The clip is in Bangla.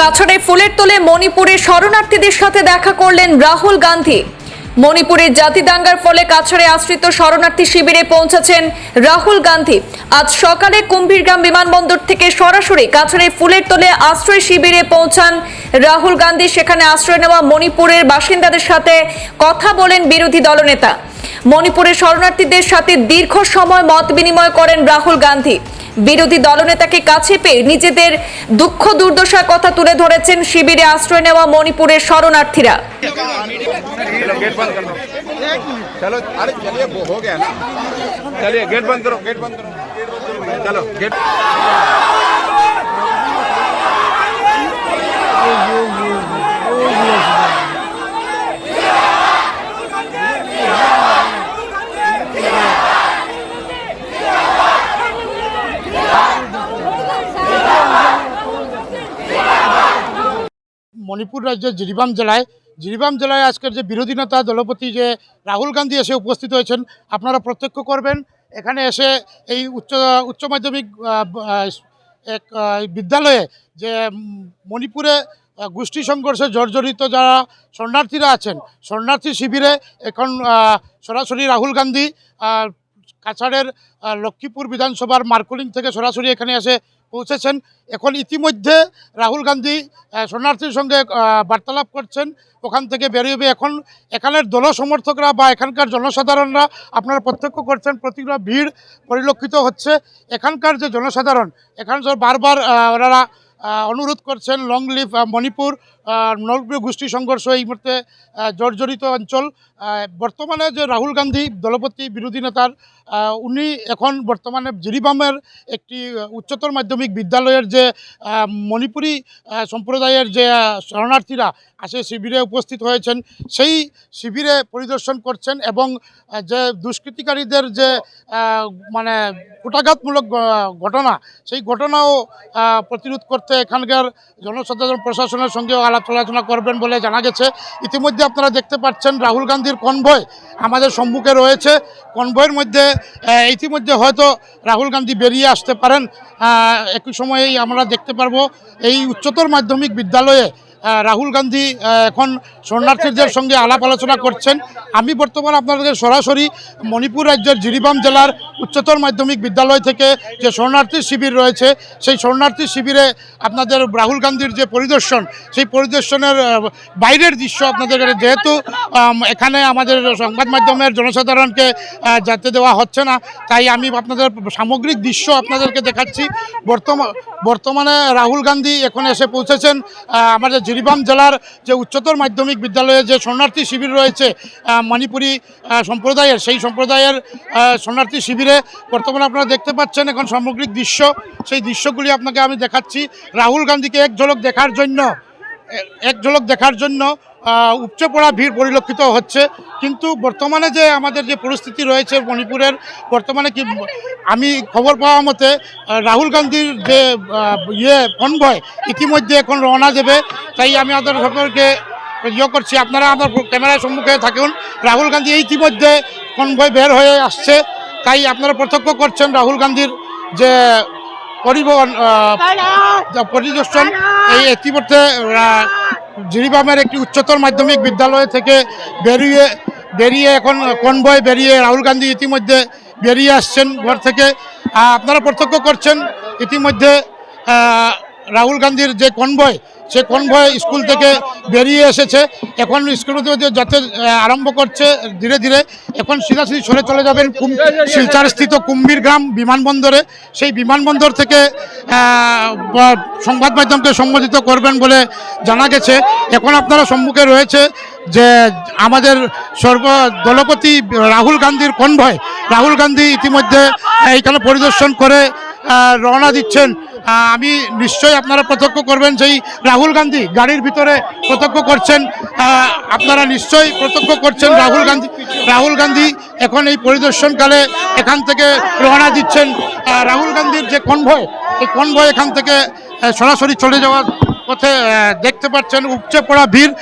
কাছড়ে ফুলের তোলে মণিপুরের শরণার্থীদের সাথে দেখা করলেন রাহুল গান্ধী। মণিপুরের জাতি দাঙ্গার ফলে কাছড়ে আশ্রিত শরণার্থী শিবিরে পৌঁছেছেন রাহুল গান্ধী। আজ সকালে কুম্ভীরগ্রাম বিমানবন্দর থেকে সরাসরি কাছড়ে ফুলের তোলে আশ্রয় শিবিরে পৌঁছান রাহুল গান্ধী। সেখানে আশ্রয় নেওয়া মণিপুরের বাসিন্দাদের সাথে কথা বলেন বিরোধী দলনেতা। মণিপুরের শরণার্থীদের সাথে দীর্ঘ সময় মত বিনিময় করেন রাহুল গান্ধী। বিরোধী দলনেতাকে কাছে পেয়ে নিজেদের দুঃখ দুর্দশার কথা তুলে ধরেছেন শিবিরে আশ্রয় নেওয়া মণিপুরের শরণার্থীরা। चलो गेट बंद कर लो चलो अरे चलिए वो हो गया ना चलिए गेट बंद करो गेट बंद करो चलो गेट মণিপুর রাজ্যের জিরিবাম জেলায় জিরিবাম জেলায় আজকের যে বিরোধী নেতা, দলপতি যে রাহুল গান্ধী এসে উপস্থিত হয়েছেন, আপনারা প্রত্যক্ষ করবেন। এখানে এসে এই উচ্চ উচ্চ মাধ্যমিক এক বিদ্যালয়ে যে মণিপুরে গোষ্ঠী সংঘর্ষে জর্জরিত যারা শরণার্থীরা আছেন, শরণার্থী শিবিরে এখন সরাসরি রাহুল গান্ধী কাছাড়ের লক্ষ্মীপুর বিধানসভার মার্কুলিং থেকে সরাসরি এখানে এসে পৌঁছেছেন। এখন ইতিমধ্যে রাহুল গান্ধী শরণার্থীর সঙ্গে বার্তালাপ করছেন। ওখান থেকে বেরিয়ে এখন এখানের দল সমর্থকরা বা এখানকার জনসাধারণরা আপনারা প্রত্যক্ষ করছেন, প্রতিটা ভিড় পরিলক্ষিত হচ্ছে। এখানকার যে জনসাধারণ এখানে বারবার ওনারা অনুরোধ করছেন লং লিভ মণিপুর নলপ্রিয় গোষ্ঠী সংঘর্ষ এই মুহূর্তে জর্জরিত অঞ্চল। বর্তমানে যে রাহুল গান্ধী দলপতি বিরোধী নেতার উনি এখন বর্তমানে জিরিবামের একটি উচ্চতর মাধ্যমিক বিদ্যালয়ের যে মণিপুরি সম্প্রদায়ের যে শরণার্থীরা আসে শিবিরে উপস্থিত হয়েছেন। সেই শিবিরে পরিদর্শন করছেন এবং যে দুষ্কৃতিকারীদের যে মানে কুটাঘাতমূলক ঘটনা, সেই ঘটনাও প্রতিরোধ করতে এখানকার জনসাধারণ প্রশাসনের সঙ্গেও আলাপ আলোচনা করবেন বলে জানা গেছে। ইতিমধ্যে আপনারা দেখতে পাচ্ছেন রাহুল গান্ধীর কনভয় আমাদের সম্মুখে রয়েছে। কনভয়ের মধ্যে ইতিমধ্যে হয়তো রাহুল গান্ধী বেরিয়ে আসতে পারেন। একই সময়েই আমরা দেখতে পারব এই উচ্চতর মাধ্যমিক বিদ্যালয়ে রাহুল গান্ধী এখন শরণার্থীদের সঙ্গে আলাপ আলোচনা করছেন। আমি বর্তমানে আপনাদের সরাসরি মণিপুর রাজ্যের জিরিবাম জেলার উচ্চতর মাধ্যমিক বিদ্যালয় থেকে যে শরণার্থী শিবির রয়েছে, সেই শরণার্থী শিবিরে আপনাদের রাহুল গান্ধীর যে পরিদর্শন, সেই পরিদর্শনের বাইরের দৃশ্য আপনাদের যেহেতু এখানে আমাদের সংবাদ মাধ্যমের জনসাধারণকে যেতে দেওয়া হচ্ছে না, তাই আমি আপনাদের সামগ্রিক দৃশ্য আপনাদেরকে দেখাচ্ছি। বর্তমান বর্তমানে রাহুল গান্ধী এখন এসে পৌঁছেছেন আমাদের জিরিবাম জেলার যে উচ্চতর মাধ্যমিক বিদ্যালয়ে যে শরণার্থী শিবির রয়েছে মণিপুরি সম্প্রদায়ের, সেই সম্প্রদায়ের শরণার্থী শিবিরে বর্তমানে আপনারা দেখতে পাচ্ছেন এখন সামগ্রিক দৃশ্য। সেই দৃশ্যগুলি আপনাকে আমি দেখাচ্ছি। রাহুল গান্ধীকে এক ঝলক দেখার জন্য এক ঝলক দেখার জন্য উপচে পড়া ভিড় পরিলক্ষিত হচ্ছে। কিন্তু বর্তমানে যে আমাদের যে পরিস্থিতি রয়েছে মণিপুরের বর্তমানে কি আমি খবর পাওয়া মতে রাহুল গান্ধীর যে ইয়ে কনভয় ইতিমধ্যে এখন রওনা দেবে। তাই আমি আপনাদের সকলকে ইয়ে করছি। আপনারা আমার ক্যামেরার সম্মুখে থাকুন। রাহুল গান্ধী ইতিমধ্যে কনভয় বের হয়ে আসছে। তাই আপনারা প্রত্যক্ষ করছেন রাহুল গান্ধীর যে পরিবহন পরিদর্শন। এই ইতিমধ্যে জিরিবামের একটি উচ্চতর মাধ্যমিক বিদ্যালয় থেকে বেরিয়ে বেরিয়ে এখন কনভয় বেরিয়ে রাহুল গান্ধী ইতিমধ্যে বেরিয়ে আসছেন ঘর থেকে। আপনারা প্রত্যক্ষ করছেন, ইতিমধ্যে রাহুল গান্ধীর যে কনভয়, সে কনভয় স্কুল থেকে বেরিয়ে এসেছে। এখন স্কুল যাতে আরম্ভ করছে ধীরে ধীরে। এখন সিধাসিধি সরে চলে যাবেন শিলচারস্থিত শিলচর কুম্ভীর গ্রাম বিমানবন্দরে। সেই বিমানবন্দর থেকে সংবাদ মাধ্যমকে সম্বোধিত করবেন বলে জানা গেছে। এখন আপনারা সম্মুখে রয়েছে যে আমাদের সর্ব দলপতি রাহুল গান্ধীর কনভয়। রাহুল গান্ধী ইতিমধ্যে এইখানে পরিদর্শন করে রওনা দিচ্ছেন। আমি নিশ্চয়ই আপনারা প্রত্যক্ষ করবেন সেই রাহুল গান্ধী গাড়ির ভিতরে প্রত্যক্ষ করছেন। আপনারা নিশ্চয়ই প্রত্যক্ষ করছেন রাহুল গান্ধী। রাহুল গান্ধী এখন এই পরিদর্শনকালে এখান থেকে রওনা দিচ্ছেন। রাহুল গান্ধীর যে কনভয়, এই কনভয় এখান থেকে সরাসরি চলে যাওয়ার পথে দেখতে পাচ্ছেন উপচে পড়া ভিড়।